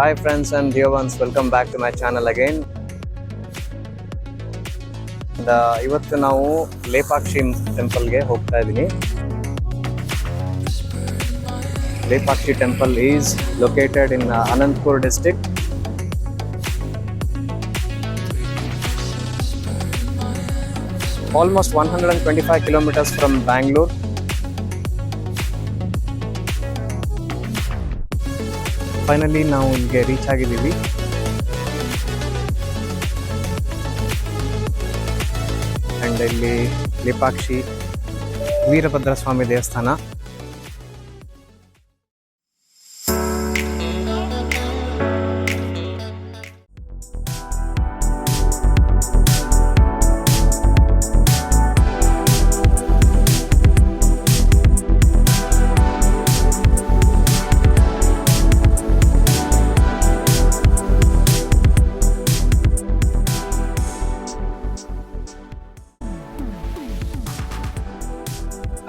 Hi friends and dear ones, welcome back to my channel again. Uh, ಇವತ್ತು ನಾವು ಲೇಪಾಕ್ಷಿ ಟೆಂಪಲ್ಗೆ ಹೋಗ್ತಾ ಇದ್ದೀನಿ. Lepakshi temple is located in Anantapur district almost one hundred and twenty five kilometers from Bangalore finally ನಾವು ಇಲ್ಲಿಗೆ reach ಆಗಿದ್ದೀವಿ. And ಇಲ್ಲಿ ಲಿಪಾಕ್ಷಿ ವೀರಭದ್ರ ಸ್ವಾಮಿ ದೇವಸ್ಥಾನ.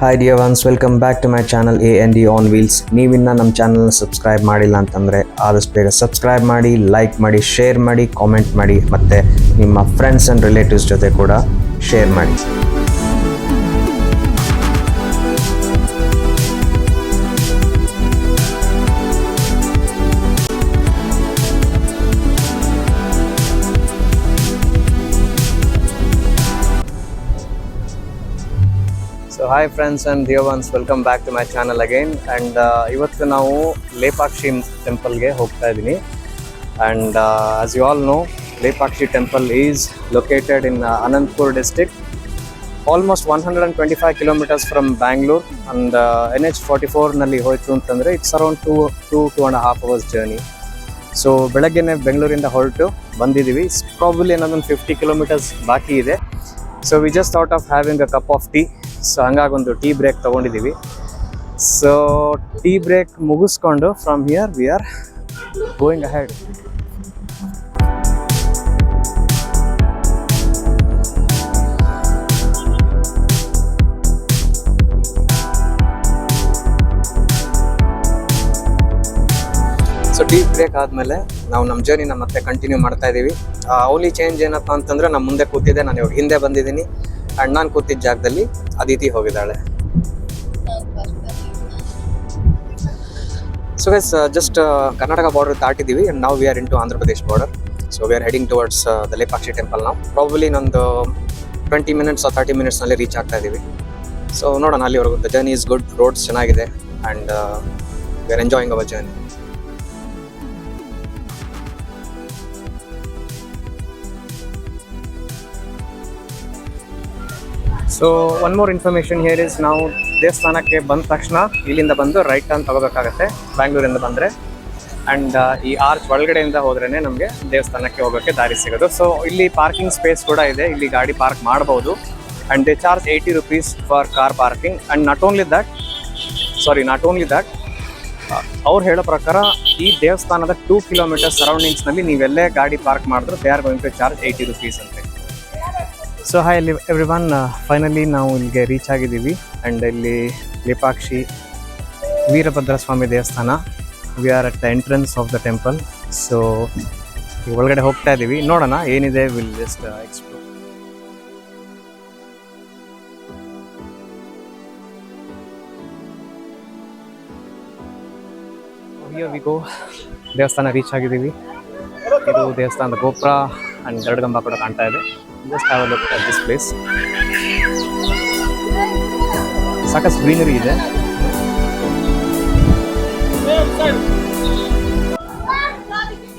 Hi dear ones welcome back to my channel A N D on wheels ನೀವಿನ್ನ ನಮ್ಮ ಚಾನಲ್ನ subscribe ಮಾಡಿಲ್ಲ ಅಂತಂದರೆ ಆದಷ್ಟು ಬೇಗ ಸಬ್ಸ್ಕ್ರೈಬ್ ಮಾಡಿ ಲೈಕ್ ಮಾಡಿ ಶೇರ್ ಮಾಡಿ ಕಾಮೆಂಟ್ ಮಾಡಿ, ಮತ್ತು ನಿಮ್ಮ ಫ್ರೆಂಡ್ಸ್ ಆ್ಯಂಡ್ ರಿಲೇಟಿವ್ಸ್ ಜೊತೆ ಕೂಡ ಶೇರ್ ಮಾಡಿ. Hi friends and Deo welcome back to my channel again and ಇವತ್ತು ನಾವು ಲೇಪಾಕ್ಷಿ ಟೆಂಪಲ್ಗೆ ಹೋಗ್ತಾ ಇದ್ದೀನಿ. And as you all know Lepakshi temple is located in Anantapur district almost one hundred and twenty five kilometers from Bangalore and N H forty ಫೋರ್ನಲ್ಲಿ ಹೋಯಿತು ಅಂತಂದರೆ it's around two two two and half hours journey so ಬೆಳಗ್ಗೆನೇ ಬೆಂಗಳೂರಿಂದ ಹೊರಟು ಬಂದಿದ್ದೀವಿ. Probably ಏನೊಂದು fifty kilometres ಬಾಕಿ ಇದೆ. So we just out of having a cup of tea so ಹಂಗಾಗಿ ಒಂದು ಟೀ ಬ್ರೇಕ್ ತೊಗೊಂಡಿದ್ದೀವಿ ಸೊ ಟೀ ಬ್ರೇಕ್ ಮುಗಿಸ್ಕೊಂಡು from here we are going ahead so tea break ಆದಮೇಲೆ ನಾವು ನಮ್ಮ ಜರ್ನಿನ ಮತ್ತೆ ಕಂಟಿನ್ಯೂ ಮಾಡ್ತಾ ಇದ್ದೀವಿ ಓನ್ಲಿ ಚೇಂಜ್ ಏನಪ್ಪ ಅಂತಂದ್ರೆ ನಮ್ಮ ಮುಂದೆ ಕೂತಿದ್ದೆ. ನಾನು ಇವಾಗ ಹಿಂದೆ ಬಂದಿದ್ದೀನಿ. ಆ್ಯಂಡ್ ನಾನು ಕೂತಿದ್ದ ಜಾಗದಲ್ಲಿ ಅದಿತಿ ಹೋಗಿದ್ದಾಳೆ. So guys just Karnataka border ದಾಟಿದ್ದೀವಿ and ನಾವು we are in to Andhra Pradesh border so we are heading towards the Lepakshi temple ನಾವು ಪ್ರಾಬಲಿ ಇನ್ನೊಂದು ಟ್ವೆಂಟಿ ಮಿನಿಟ್ಸ್ ತರ್ಟಿ ಮಿನಿಟ್ಸ್ನಲ್ಲಿ ರೀಚ್ ಆಗ್ತಾ ಇದ್ದೀವಿ ಸೊ ನೋಡೋಣ, ಅಲ್ಲಿವರೆಗೂ. The journey is good roads ಚೆನ್ನಾಗಿದೆ. And we are enjoying our journey so one more information here is ನಾವು ದೇವಸ್ಥಾನಕ್ಕೆ ಬಂದ ತಕ್ಷಣ ಇಲ್ಲಿಂದ ಬಂದು ರೈಟ್ ಟರ್ನ್ ತಗೋಬೇಕಾಗತ್ತೆ ಬ್ಯಾಂಗ್ಳೂರಿಂದ ಬಂದರೆ. ಆ್ಯಂಡ್ ಈ ಆರ್ಚ್ ಒಳಗಡೆಯಿಂದ ಹೋದ್ರೇ ನಮಗೆ ದೇವಸ್ಥಾನಕ್ಕೆ ಹೋಗೋಕ್ಕೆ ದಾರಿ ಸಿಗೋದು. ಸೊ ಇಲ್ಲಿ ಪಾರ್ಕಿಂಗ್ ಸ್ಪೇಸ್ ಕೂಡ ಇದೆ. ಇಲ್ಲಿ ಗಾಡಿ ಪಾರ್ಕ್ ಮಾಡ್ಬೋದು. And they charge eighty rupees for car parking and not only that sorry not only that ಅವ್ರು ಹೇಳೋ ಪ್ರಕಾರ ಈ ದೇವಸ್ಥಾನದ ಟೂ ಕಿಲೋಮೀಟರ್ ಸರೌಂಡಿಂಗ್ಸ್ನಲ್ಲಿ ನೀವೆಲ್ಲೇ ಗಾಡಿ ಪಾರ್ಕ್ ಮಾಡಿದ್ರು they are going to charge eighty rupees ಅಂತೆ. ಸೊ ಹಾಯ್ ಅಲ್ಲಿ ಎವ್ರಿ ಒನ್ ಫೈನಲಿ ನಾವು ಇಲ್ಲಿಗೆ ರೀಚ್ ಆಗಿದ್ದೀವಿ. ಆ್ಯಂಡ್ ಇಲ್ಲಿ ಲಿಪಾಕ್ಷಿ ವೀರಭದ್ರ ಸ್ವಾಮಿ ದೇವಸ್ಥಾನ. We are at the entrance of the temple so ಒಳಗಡೆ ಹೋಗ್ತಾ ಇದ್ದೀವಿ ನೋಡೋಣ, ಏನಿದೆ we'll just explore we go ದೇವಸ್ಥಾನ ರೀಚ್ ಆಗಿದ್ದೀವಿ. ಇದು ದೇವಸ್ಥಾನದ ಗೋಪುರ. ಆ್ಯಂಡ್ ಗರುಡಗಂಬ ಕೂಡ ಕಾಣ್ತಾ ಇದೆ just have look at this place ಸಾಕಷ್ಟು ಗ್ರೀನರಿ ಇದೆ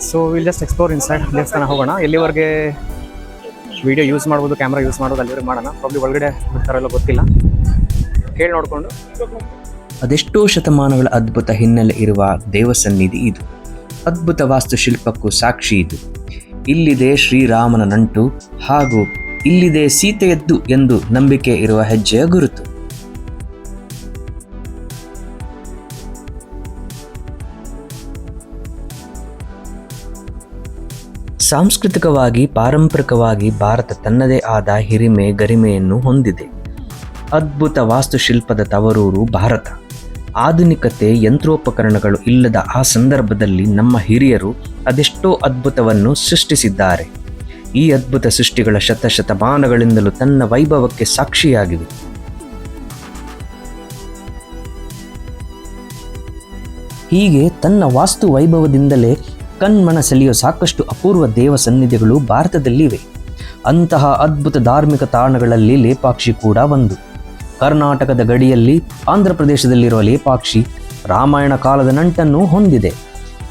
so we'll just explore inside ದೇವಸ್ಥಾನ ಹೋಗೋಣ. ಎಲ್ಲಿವರೆಗೆ ವಿಡಿಯೋ ಯೂಸ್ ಮಾಡ್ಬೋದು ಕ್ಯಾಮ್ರಾ ಯೂಸ್ ಮಾಡೋದು ಅಲ್ಲಿವರೆಗೆ ಮಾಡೋಣ. ಪ್ರಾಬ್ಲಿ ಒಳಗಡೆ ಬಿಡ್ತಾರಲ್ಲ ಗೊತ್ತಿಲ್ಲ. ಕೇಳಿ ನೋಡಿಕೊಂಡು. ಅದೆಷ್ಟೋ ಶತಮಾನಗಳ ಅದ್ಭುತ ಹಿನ್ನೆಲೆ ಇರುವ ದೇವಸನ್ನಿಧಿ ಇದು. ಅದ್ಭುತ ವಾಸ್ತುಶಿಲ್ಪಕ್ಕೂ ಸಾಕ್ಷಿ ಇದು. ಇಲ್ಲಿದೆ ಶ್ರೀರಾಮನ ನಂಟು ಹಾಗೂ ಇಲ್ಲಿದೆ ಸೀತೆಯದ್ದು ಎಂದು ನಂಬಿಕೆ ಇರುವ ಹೆಜ್ಜೆಯ ಗುರುತು. ಸಾಂಸ್ಕೃತಿಕವಾಗಿ, ಪಾರಂಪರಿಕವಾಗಿ ಭಾರತ ತನ್ನದೇ ಆದ ಹಿರಿಮೆ, ಗರಿಮೆಯನ್ನು ಹೊಂದಿದೆ. ಅದ್ಭುತ ವಾಸ್ತುಶಿಲ್ಪದ ತವರೂರು ಭಾರತ. ಆಧುನಿಕತೆ ಯಂತ್ರೋಪಕರಣಗಳು ಇಲ್ಲದ ಆ ಸಂದರ್ಭದಲ್ಲಿ ನಮ್ಮ ಹಿರಿಯರು ಅದೆಷ್ಟೋ ಅದ್ಭುತವನ್ನು ಸೃಷ್ಟಿಸಿದ್ದಾರೆ. ಈ ಅದ್ಭುತ ಸೃಷ್ಟಿಗಳ ಶತಶತಮಾನಗಳಿಂದಲೂ ತನ್ನ ವೈಭವಕ್ಕೆ ಸಾಕ್ಷಿಯಾಗಿವೆ. ಹೀಗೆ ತನ್ನ ವಾಸ್ತು ವೈಭವದಿಂದಲೇ ಕಣ್ಮನ ಸೆಳೆಯೋ ಸಾಕಷ್ಟು ಅಪೂರ್ವ ದೇವ ಸನ್ನಿಧಿಗಳು ಭಾರತದಲ್ಲಿವೆ. ಅಂತಹ ಅದ್ಭುತ ಧಾರ್ಮಿಕ ತಾಣಗಳಲ್ಲಿ ಲೇಪಾಕ್ಷಿ ಕೂಡ ಒಂದು. ಕರ್ನಾಟಕದ ಗಡಿಯಲ್ಲಿ ಆಂಧ್ರಪ್ರದೇಶದಲ್ಲಿರುವ ಲೇಪಾಕ್ಷಿ ರಾಮಾಯಣ ಕಾಲದ ನಂಟನ್ನು ಹೊಂದಿದೆ.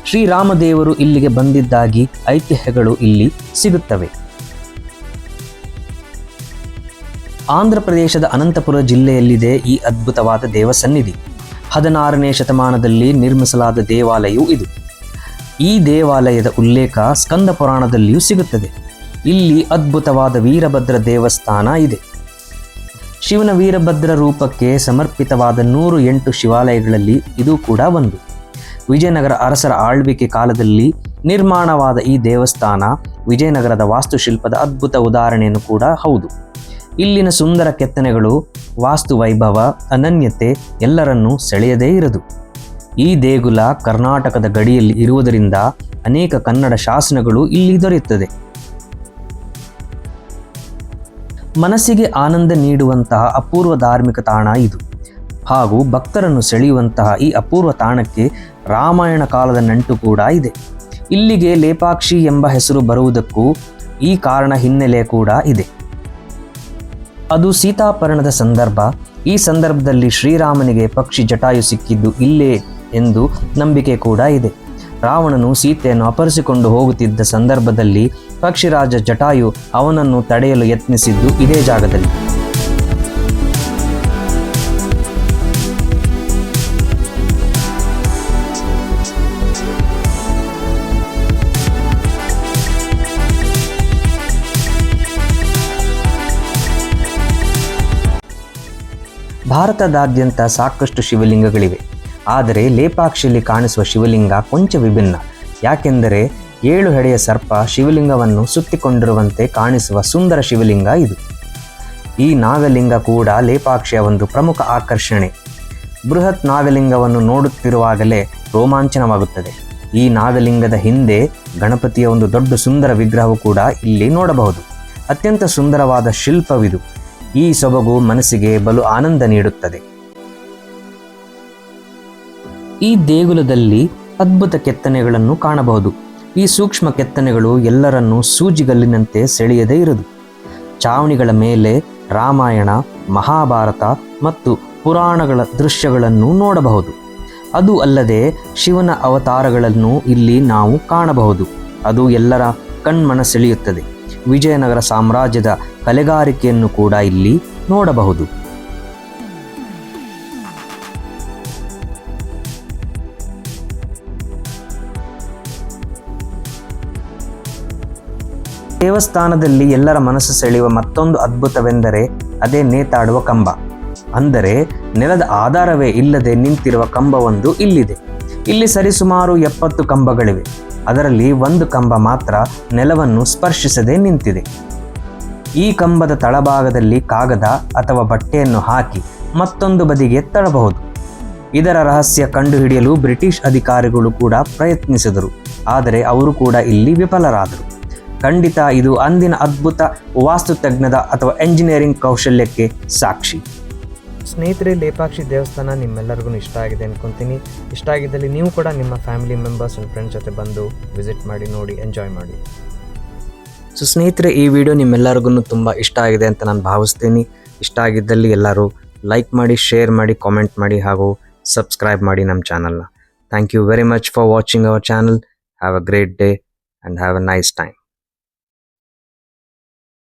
ಶ್ರೀರಾಮದೇವರು ಇಲ್ಲಿಗೆ ಬಂದಿದ್ದಾಗಿ ಐತಿಹ್ಯಗಳು ಇಲ್ಲಿ ಸಿಗುತ್ತವೆ. ಆಂಧ್ರಪ್ರದೇಶದ ಅನಂತಪುರ ಜಿಲ್ಲೆಯಲ್ಲಿದೆ ಈ ಅದ್ಭುತವಾದ ದೇವಸನ್ನಿಧಿ. ಹದಿನಾರನೇ ಶತಮಾನದಲ್ಲಿ ನಿರ್ಮಿಸಲಾದ ದೇವಾಲಯವು ಇದು. ಈ ದೇವಾಲಯದ ಉಲ್ಲೇಖ ಸ್ಕಂದ ಪುರಾಣದಲ್ಲಿಯೂ ಸಿಗುತ್ತದೆ. ಇಲ್ಲಿ ಅದ್ಭುತವಾದ ವೀರಭದ್ರ ದೇವಸ್ಥಾನ ಇದೆ. ಶಿವನ ವೀರಭದ್ರ ರೂಪಕ್ಕೆ ಸಮರ್ಪಿತವಾದ ನೂರು ಎಂಟು ಶಿವಾಲಯಗಳಲ್ಲಿ ಇದು ಕೂಡ ಒಂದು. ವಿಜಯನಗರ ಅರಸರ ಆಳ್ವಿಕೆ ಕಾಲದಲ್ಲಿ ನಿರ್ಮಾಣವಾದ ಈ ದೇವಸ್ಥಾನ ವಿಜಯನಗರದ ವಾಸ್ತುಶಿಲ್ಪದ ಅದ್ಭುತ ಉದಾಹರಣೆಯನ್ನು ಕೂಡ ಹೌದು. ಇಲ್ಲಿನ ಸುಂದರ ಕೆತ್ತನೆಗಳು, ವಾಸ್ತು ವೈಭವ, ಅನನ್ಯತೆ ಎಲ್ಲರನ್ನೂ ಸೆಳೆಯದೇ ಇರದು. ಈ ದೇಗುಲ ಕರ್ನಾಟಕದ ಗಡಿಯಲ್ಲಿ ಇರುವುದರಿಂದ ಅನೇಕ ಕನ್ನಡ ಶಾಸನಗಳು ಇಲ್ಲಿ ದೊರೆಯುತ್ತದೆ. ಮನಸ್ಸಿಗೆ ಆನಂದ ನೀಡುವಂತಹ ಅಪೂರ್ವ ಧಾರ್ಮಿಕ ತಾಣ ಇದು. ಹಾಗೂ ಭಕ್ತರನ್ನು ಸೆಳೆಯುವಂತಹ ಈ ಅಪೂರ್ವ ತಾಣಕ್ಕೆ ರಾಮಾಯಣ ಕಾಲದ ನಂಟು ಕೂಡ ಇದೆ. ಇಲ್ಲಿಗೆ ಲೇಪಾಕ್ಷಿ ಎಂಬ ಹೆಸರು ಬರುವುದಕ್ಕೂ ಈ ಕಾರಣ ಹಿನ್ನೆಲೆ ಕೂಡ ಇದೆ. ಅದು ಸೀತಾಪರಣದ ಸಂದರ್ಭ. ಈ ಸಂದರ್ಭದಲ್ಲಿ ಶ್ರೀರಾಮನಿಗೆ ಪಕ್ಷಿ ಜಟಾಯು ಸಿಕ್ಕಿದ್ದು ಇಲ್ಲೇ ಎಂದು ನಂಬಿಕೆ ಕೂಡ ಇದೆ. ರಾವಣನು ಸೀತೆಯನ್ನು ಅಪರಿಸಿಕೊಂಡು ಹೋಗುತ್ತಿದ್ದ ಸಂದರ್ಭದಲ್ಲಿ ಪಕ್ಷಿರಾಜ ಜಟಾಯು ಅವನನ್ನು ತಡೆಯಲು ಯತ್ನಿಸಿದ್ದು ಇದೇ ಜಾಗದಲ್ಲಿ. ಭಾರತದಾದ್ಯಂತ ಸಾಕಷ್ಟು ಶಿವಲಿಂಗಗಳಿವೆ. ಆದರೆ ಲೇಪಾಕ್ಷಿಯಲ್ಲಿ ಕಾಣಿಸುವ ಶಿವಲಿಂಗ ಕೊಂಚ ವಿಭಿನ್ನ. ಯಾಕೆಂದರೆ ಏಳು ಹೆಡೆಯ ಸರ್ಪ ಶಿವಲಿಂಗವನ್ನು ಸುತ್ತಿಕೊಂಡಿರುವಂತೆ ಕಾಣಿಸುವ ಸುಂದರ ಶಿವಲಿಂಗ ಇದು. ಈ ನಾಗಲಿಂಗ ಕೂಡ ಲೇಪಾಕ್ಷಿಯ ಒಂದು ಪ್ರಮುಖ ಆಕರ್ಷಣೆ. ಬೃಹತ್ ನಾಗಲಿಂಗವನ್ನು ನೋಡುತ್ತಿರುವಾಗಲೇ ರೋಮಾಂಚನವಾಗುತ್ತದೆ. ಈ ನಾಗಲಿಂಗದ ಹಿಂದೆ ಗಣಪತಿಯ ಒಂದು ದೊಡ್ಡ ಸುಂದರ ವಿಗ್ರಹವು ಕೂಡ ಇಲ್ಲಿ ನೋಡಬಹುದು. ಅತ್ಯಂತ ಸುಂದರವಾದ ಶಿಲ್ಪವಿದು. ಈ ಸೊಬಗು ಮನಸ್ಸಿಗೆ ಬಲು ಆನಂದ ನೀಡುತ್ತದೆ. ಈ ದೇಗುಲದಲ್ಲಿ ಅದ್ಭುತ ಕೆತ್ತನೆಗಳನ್ನು ಕಾಣಬಹುದು. ಈ ಸೂಕ್ಷ್ಮ ಕೆತ್ತನೆಗಳು ಎಲ್ಲರನ್ನೂ ಸೂಜಿಗಲ್ಲಿನಂತೆ ಸೆಳೆಯದೇ ಇರದು. ಚಾವಣಿಗಳ ಮೇಲೆ ರಾಮಾಯಣ, ಮಹಾಭಾರತ ಮತ್ತು ಪುರಾಣಗಳ ದೃಶ್ಯಗಳನ್ನು ನೋಡಬಹುದು. ಅದು ಅಲ್ಲದೆ ಶಿವನ ಅವತಾರಗಳನ್ನು ಇಲ್ಲಿ ನಾವು ಕಾಣಬಹುದು. ಅದು ಎಲ್ಲರ ಕಣ್ಮನ ಸೆಳೆಯುತ್ತದೆ. ವಿಜಯನಗರ ಸಾಮ್ರಾಜ್ಯದ ಕಲೆಗಾರಿಕೆಯನ್ನು ಕೂಡ ಇಲ್ಲಿ ನೋಡಬಹುದು. ದೇವಸ್ಥಾನದಲ್ಲಿ ಎಲ್ಲರ ಮನಸ್ಸು ಸೆಳೆಯುವ ಮತ್ತೊಂದು ಅದ್ಭುತವೆಂದರೆ ಅದೇ ನೇತಾಡುವ ಕಂಬ. ಅಂದರೆ ನೆಲದ ಆಧಾರವೇ ಇಲ್ಲದೆ ನಿಂತಿರುವ ಕಂಬವೊಂದು ಇಲ್ಲಿದೆ. ಇಲ್ಲಿ ಸರಿಸುಮಾರು ಎಪ್ಪತ್ತು ಕಂಬಗಳಿವೆ. ಅದರಲ್ಲಿ ಒಂದು ಕಂಬ ಮಾತ್ರ ನೆಲವನ್ನು ಸ್ಪರ್ಶಿಸದೆ ನಿಂತಿದೆ. ಈ ಕಂಬದ ತಳಭಾಗದಲ್ಲಿ ಕಾಗದ ಅಥವಾ ಬಟ್ಟೆಯನ್ನು ಹಾಕಿ ಮತ್ತೊಂದು ಬದಿಗೆ ತಳಬಹುದು ಇದರ ರಹಸ್ಯ ಕಂಡುಹಿಡಿಯಲು ಬ್ರಿಟಿಷ್ ಅಧಿಕಾರಿಗಳು ಕೂಡ ಪ್ರಯತ್ನಿಸಿದರು. ಆದರೆ ಅವರು ಕೂಡ ಇಲ್ಲಿ ವಿಫಲರಾದರು. ಖಂಡಿತ ಇದು ಅಂದಿನ ಅದ್ಭುತ ವಾಸ್ತುತಜ್ಞದ ಅಥವಾ ಎಂಜಿನಿಯರಿಂಗ್ ಕೌಶಲ್ಯಕ್ಕೆ ಸಾಕ್ಷಿ. ಸ್ನೇಹಿತರೆ, ಲೇಪಾಕ್ಷಿ ದೇವಸ್ಥಾನ ನಿಮ್ಮೆಲ್ಲರಿಗೂ ಇಷ್ಟ ಆಗಿದೆ ಅನ್ಕೊಂತೀನಿ. ಇಷ್ಟ ಆಗಿದ್ದಲ್ಲಿ ನೀವು ಕೂಡ ನಿಮ್ಮ ಫ್ಯಾಮಿಲಿ ಮೆಂಬರ್ಸ್ ಅಂಡ್ ಫ್ರೆಂಡ್ಸ್ ಜೊತೆ ಬಂದು ವಿಸಿಟ್ ಮಾಡಿ, ನೋಡಿ ಎಂಜಾಯ್ ಮಾಡಿ. ಸೊ ಸ್ನೇಹಿತರೆ, ಈ ವಿಡಿಯೋ ನಿಮ್ಮೆಲ್ಲರಿಗೂ ತುಂಬ ಇಷ್ಟ ಆಗಿದೆ ಅಂತ ನಾನು ಭಾವಿಸ್ತೀನಿ. ಇಷ್ಟ ಆಗಿದ್ದಲ್ಲಿ ಎಲ್ಲರೂ ಲೈಕ್ ಮಾಡಿ ಶೇರ್ ಮಾಡಿ ಕಾಮೆಂಟ್ ಮಾಡಿ ಹಾಗೂ ಸಬ್ಸ್ಕ್ರೈಬ್ ಮಾಡಿ ನಮ್ಮ ಚಾನಲ್ನ thank you very much for watching our channel have a great day and have a nice time